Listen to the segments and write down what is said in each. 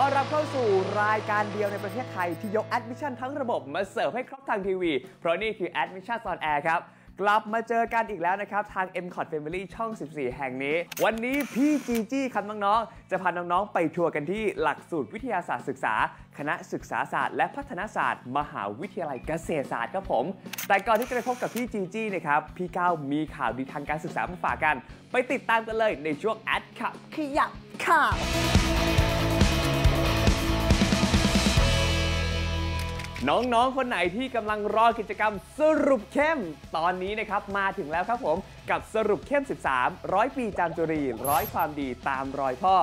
ต้อนรับเข้าสู่รายการเดียวในประเทศไทย ที่ยกแอดมิชชั่นทั้งระบบมาเสิร์ฟให้ครบทางทีวี เพราะนี่คือ Admission on Air ครับ กลับมาเจอกันอีกแล้วนะครับ ทาง m c o t Family ช่อง 14 แห่งนี้ วันนี้พี่จีจี้ครับน้องๆจะพาน้องๆไปทัวร์กันที่หลักสูตรวิทยาศาสตร์ศึกษา คณะศึกษาศาสตร์และพัฒนาศาสตร์ มหาวิทยาลัยเกษตรศาสตร์ครับผม แต่ก่อนที่จะไปพบกับพี่จีจี้นะครับพี่ก้าวมีข่าวดีทางการศึกษามาฝากกัน ไปติดตามกันเลยในช่วงแอดขับขยับข่าว น้องๆ คนไหนที่กำลังรอกิจกรรมสรุปเข้ม ตอนนี้นะครับมาถึงแล้วครับผมกับสรุปเข้ม 13 ร้อยปีจามจุรีร้อยความดีตามรอยพ่อ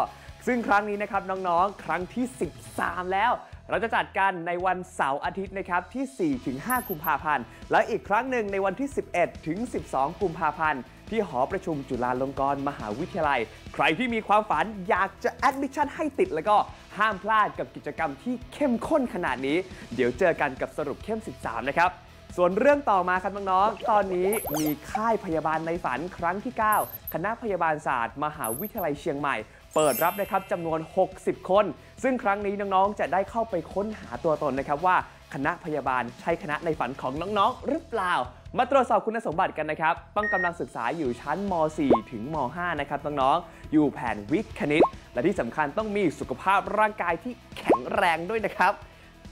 ซึ่งครั้งนี้นะครับน้องๆ ครั้งที่ 13 แล้ว เราจะจัดกันในวันเสาร์อาทิตย์นะครับที่ 4-5 กุมภาพันธ์ และอีกครั้งหนึ่งในวันที่ 11 ถึง 12 กุมภาพันธ์ ที่หอประชุมจุฬาลงกรณ์มหาวิทยาลัย ใครที่มีความฝันอยากจะแอดมิชชั่นให้ติดแล้วก็ห้ามพลาดกับกิจกรรมที่เข้มข้นขนาดนี้ เดี๋ยวเจอกันกับสรุปเข้ม 13 นะครับส่วนเรื่องต่อมาครับน้องๆ ตอนนี้มีค่ายพยาบาลในฝันครั้งที่ 9 คณะพยาบาลศาสตร์ มหาวิทยาลัยเชียงใหม่ เปิดรับนะครับจำนวน 60 คน ซึ่งครั้งนี้น้องๆ จะได้เข้าไปค้นหาตัวตนนะครับว่าคณะพยาบาลใช่คณะในฝันของน้องๆ หรือเปล่า มาตรวจสอบคุณสมบัติกันนะครับ ต้องกำลังศึกษาอยู่ชั้นม .4 ถึงม .5 นะครับน้องๆ อยู่แผนวิทย์คณิต และที่สำคัญต้องมีสุขภาพร่างกายที่แข็งแรงด้วยนะครับ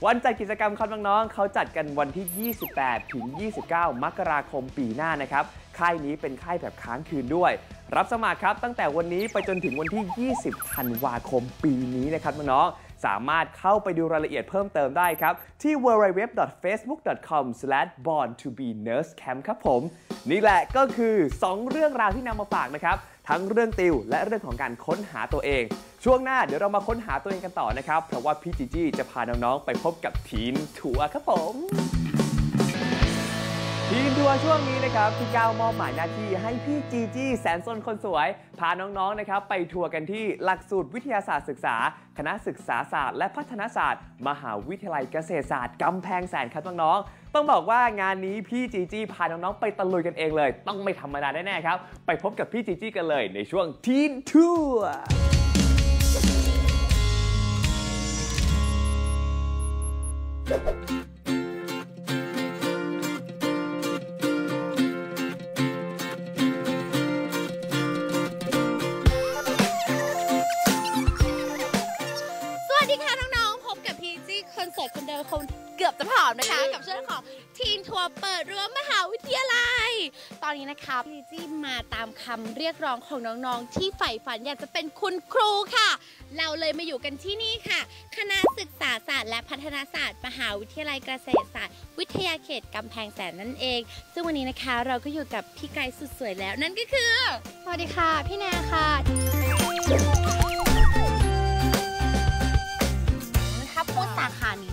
วันจัดกิจกรรมครับน้องๆเขาจัดกันวันที่ 28 ถึง 29 มกราคมปีหน้านะครับ ค่ายนี้เป็นค่ายแบบค้างคืนด้วย รับสมัครครับตั้งแต่วันนี้ไปจนถึงวันที่ 20 ธันวาคมปีนี้นะครับน้องๆ สามารถเข้าไปดูรายละเอียดเพิ่มเติมได้ครับ ที่ www.facebook.com/born-to-be-nurse-camp ครับผม นี่แหละก็คือ 2 เรื่องราวที่นำมาฝากนะครับ ทั้งเรื่องติวและเรื่องของการค้นหาตัวเอง ช่วงหน้าเดี๋ยวเรามาค้นหาตัวเองกันต่อนะครับ เพราะว่าพี่จีจี้จะพาน้องๆไปพบกับทีนทัวร์ครับผม ทีมทัวร์ช่วงนี้นะครับพี่ก้าวมอบหมายหน้าที่ให้พี่จีจี้แสนสนคนสวย พาน้องๆนะครับไปทัวร์กันที่หลักสูตรวิทยาศาสตร์ศึกษา คณะศึกษาศาสตร์ และพัฒนาศาสตร์ มหาวิทยาลัยเกษตรศาสตร์กำแพงแสนครับน้องๆต้องบอกว่างานนี้พี่จีจี้พาน้องๆไปตะลุยกันเองเลย ต้องไม่ธรรมดาแน่ๆครับ ไปพบกับพี่จีจี้กันเลยในช่วงทีนทัวร์ หาวิทยาลัย ตอนนี้นะคะพี่จี้มาตามคำเรียกร้องของน้องๆ ที่ใฝ่ฝันอยากจะเป็นคุณครูค่ะ เราเลยมาอยู่กันที่นี่ค่ะ คณะศึกษาศาสตร์และพัฒนาศาสตร์ มหาวิทยาลัยเกษตรศาสตร์ วิทยาเขตกำแพงแสนนั่นเอง ซึ่งวันนี้นะคะเราก็อยู่กับพี่ไกด์สุดสวยแล้วนั่นก็คือสวัสดีค่ะ พี่แนนค่ะ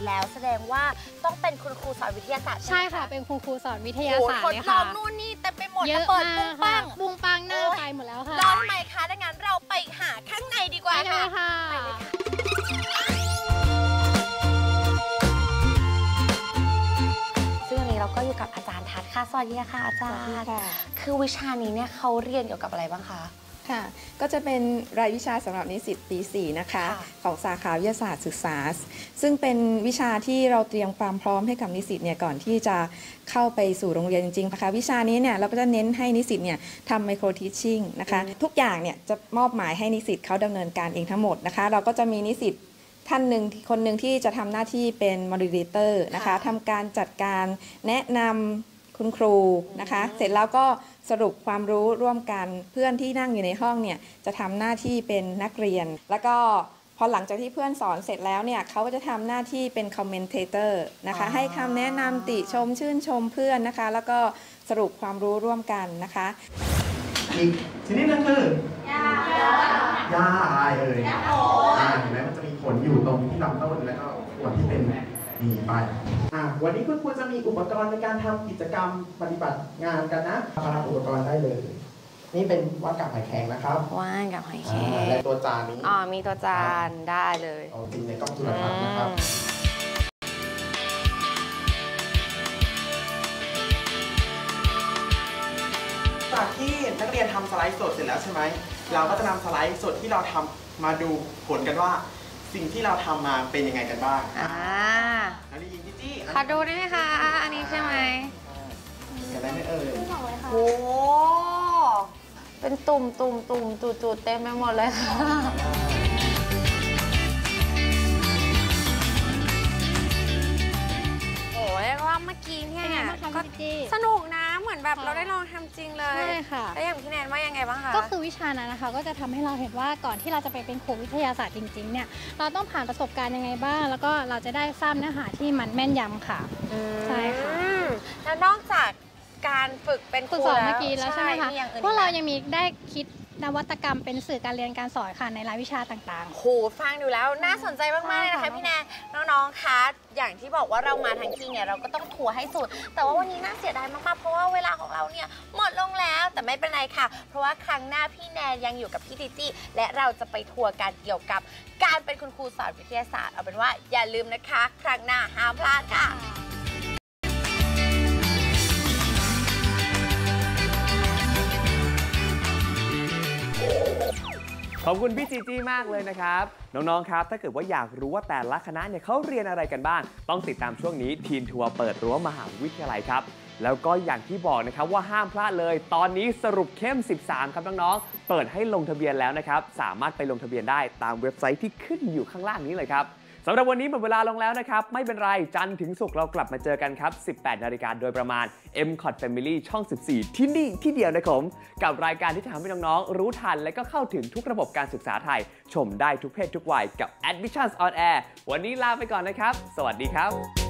แล้ว แสดงว่าต้องเป็นคุณครูสอนวิทยาศาสตร์ใช่ไหมค่ะเป็นคุณครูสอนวิทยาโอ้ศาสตทร์ดเนี่ยลอค่ะงนู่นนี่เต็มไปหมดเยระอะเบิดมาปุ้งกปัค่ะงบุงปังหน้าโอ้ยไปหมดแล้วค่ะรอทำไมคะดังนั้นเราไปหาข้างในดีกไปว่ากันค่ะเลยค่ะไปเลยค่ะซึ่งวันนี้เราก็อยู่กับอาจารย์ทัศน์ค่ะ สวัสดีค่ะอาจารย์ คือวิชานี้เนี่ยเขาเรียนเกี่ยวกับอะไรบ้างคะ ค่ะ ก็จะเป็นรายวิชาสำหรับนิสิตปี 4 นะคะค่ะของสาขาวิทยาศาสตร์ศึกษา ซึ่งเป็นวิชาที่เราเตรียมความพร้อมให้กับนิสิตเนี่ยก่อนที่จะเข้าไปสู่โรงเรียนจริงๆนะคะ วิชานี้เนี่ยเราก็จะเน้นให้นิสิตเนี่ยทำไมโครทิชชิ่งนะคะ ทุกอย่างเนี่ยจะมอบหมายให้นิสิตเขาดำเนินการเองทั้งหมดนะคะ เราก็จะมีนิสิตท่านหนึ่งคนหนึ่งที่จะทำหน้าที่เป็นมอดิเตอร์นะคะค่ะทำการจัดการแนะนำคุณครูนะคะ เสร็จแล้วก็ สรุปความรู้ร่วมกันเพื่อนที่นั่งอยู่ในห้องเนี่ยจะทำหน้าที่เป็นนักเรียน แล้วก็พพอหลังจากที่เพื่อนสอนเสร็จแล้วเนี่ยเขาก็จะทำหน้าที่เป็นคอมเมนเทเตอร์นะคะให้คำแนะนำติชมชื่นชมเพื่อนนะคะ แล้วก็สรุปความรู้ร่วมกันนะคะอีกชนิดนึงคือยาหญ้าอะไรเอ่ยอ่าเห็นไหมมันจะมีขนอยู่ตรงที่ลำต้นแล้วก็ส่วนที่เป็น มีไปอ่าวันนี้คุณครูจะมีอุปกรณ์ในการทำกิจกรรมปฏิบัติงานกันนะมาทำอุปกรณ์ได้เลย นี่เป็นวัดกับหอยแครงนะครับว่านกับหอยแครอ่างและตัวจานนี้อ๋อมีตัวจานได้เลยเอาจริงในกล้องจุลทรรศน์นะครับจากที่นักเรียนทำสไลด์สดเสร็จแล้วใช่ไหมเราก็จะนำสไลด์สดที่เราทำมาดูผลกันว่า สิ่งที่เราทำมาเป็นยังไงกันบ้างอ่านักเรียนยิงจี้จี้ขอดูได้ไหมคะ อันนี้ใช่ไหมเห็นได้ไหมเอ่ยโอ้เป็นตุ่มตุ่มตุ่มจุดจุดๆเต็มไปหมดเลยค่ะ แบบค่ะเราได้ลองทำจริงเลย ใช่ค่ะ แล้วอย่างพี่แนนว่ายังไงบ้างคะ ก็คือวิชานั้นนะคะ ก็จะทำให้เราเห็นว่าก่อนที่เราจะไปเป็นครูวิทยาศาสตร์จริงๆเนี่ย เราต้องผ่านประสบการณ์ยังไงบ้าง แล้วก็เราจะได้ทราบเนื้อหาที่มันแม่นยำค่ะ ใช่ค่ะอืมแล้วนอกจากการฝึกเป็นคฝึรูกสอนเมื่อกี้แล้วใช่ไหมคะอย่างอื่นพวกเราอีไหมยังมีได้คิด นวัตกรรมเป็นสื่อการเรียนการสอนค่ะในรายวิชาต่างโหฟังดูแล้วน่าสนใจมากๆเลยนะคะใช่ค่ะพี่แนนน้องๆคะอย่างที่บอกว่าเรามาทั้งทีเนี่ยเราก็ต้องทัวร์ให้สุด แต่ว่าวันนี้น่าเสียดายมากๆเพราะว่าเวลาของเราเนี่ยหมดลงแล้วแต่ไม่เป็นไรค่ะ เพราะว่าครั้งหน้าพี่แนนยังอยู่กับพี่ดิจี้และเราจะไปทัวร์กันเกี่ยวกับ การเป็นคุณครูสอนวิทยาศาสตร์เอาเป็นว่าอย่าลืมนะคะ ครั้งหน้าห้ามพลาดค่ะ ขอบคุณพี่จีจี้มากเลยนะครับ น้องๆ ครับ ถ้าเกิดว่าอยากรู้ว่าแต่ละคณะเนี่ยเขาเรียนอะไรกันบ้าง ต้องติดตามช่วงนี้ทีมทัวร์เปิดรั้วมหาวิทยาลัยครับ แล้วก็อย่างที่บอกนะครับว่าห้ามพลาดเลย ตอนนี้สรุปเข้ม 13 ครับน้องๆ เปิดให้ลงทะเบียนแล้วนะครับ สามารถไปลงทะเบียนได้ตามเว็บไซต์ที่ขึ้นอยู่ข้างล่างนี้เลยครับ สำหรับวันนี้หมดเวลาลงแล้วนะครับ ไม่เป็นไร จันทร์ถึงศุกร์เรากลับมาเจอกันครับ 18 นาฬิกาโดยประมาณ m c o t Family ช่อง 14 ที่นี่ที่เดียวนะครับผม กับรายการที่จะทำให้น้องๆ รู้ทัน และก็เข้าถึงทุกระบบการศึกษาไทย ชมได้ทุกเพศทุกวัยกับ Admissions on Air วันนี้ลาไปก่อนนะครับ สวัสดีครับ